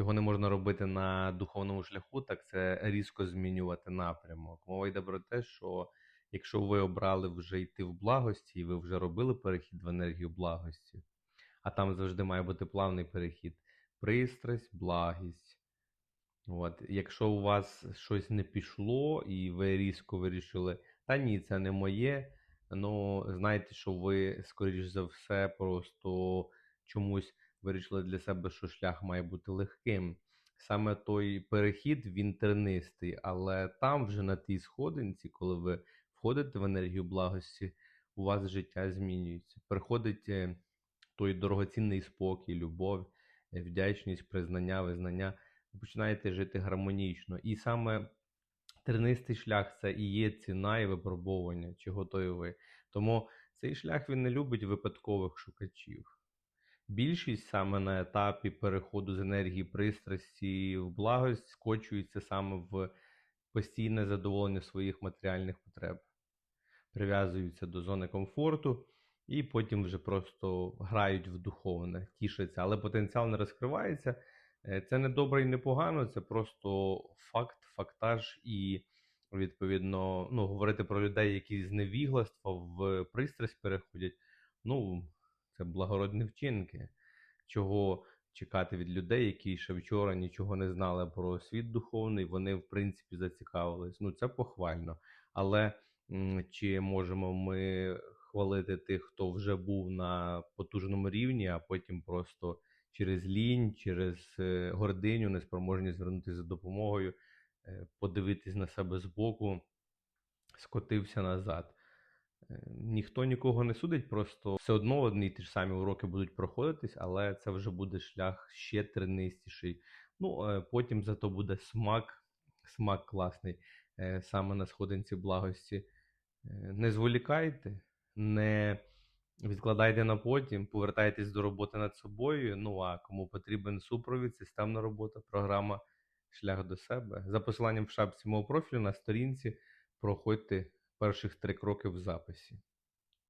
чого не можна робити на духовному шляху, так це різко змінювати напрямок. Мова йде про те, що якщо ви обрали вже йти в благості, і ви вже робили перехід в енергію благості, а там завжди має бути плавний перехід, пристрасть, благість. От. Якщо у вас щось не пішло, і ви різко вирішили, та ні, це не моє. Ну, знайте, що ви, скоріш за все, просто чомусь вирішили для себе, що шлях має бути легким. Саме той перехід він тернистий, але там вже на тій сходинці, коли ви входите в енергію благості, у вас життя змінюється. Приходить е, той дорогоцінний спокій, любов, е, вдячність, признання, визнання. Ви починаєте жити гармонічно. І саме тернистий шлях це і є ціна і випробовування, чи готові ви. Тому цей шлях він не любить випадкових шукачів. Більшість саме на етапі переходу з енергії пристрасті в благость скочується саме в постійне задоволення своїх матеріальних потреб, прив'язуються до зони комфорту і потім вже просто грають в духовне, тішаться, але потенціал не розкривається. Е, Це не добре і не погано, це просто факт, фактаж і. Відповідно, ну, говорити про людей, які з невігластва в пристрасть переходять, ну, це благородні вчинки. Чого чекати від людей, які ще вчора нічого не знали про світ духовний, вони, в принципі, зацікавились. Ну, це похвально. Але чи можемо ми хвалити тих, хто вже був на потужному рівні, а потім просто через лінь, через е, гординю, неспроможність звернутися за допомогою, е, подивитись на себе збоку, скотився назад. Ніхто нікого не судить, просто все одно одні ті ж самі уроки будуть проходитись, але це вже буде шлях ще тернистіший. Ну, е, потім зато буде смак, смак класний е, саме на сходинці благості. Е, Не зволікайте, не відкладайте на потім, повертайтесь до роботи над собою. Ну а кому потрібен супровід, системна робота, програма Шлях до себе. За посиланням в шапці мого профілю на сторінці проходьте перших три кроки в записі.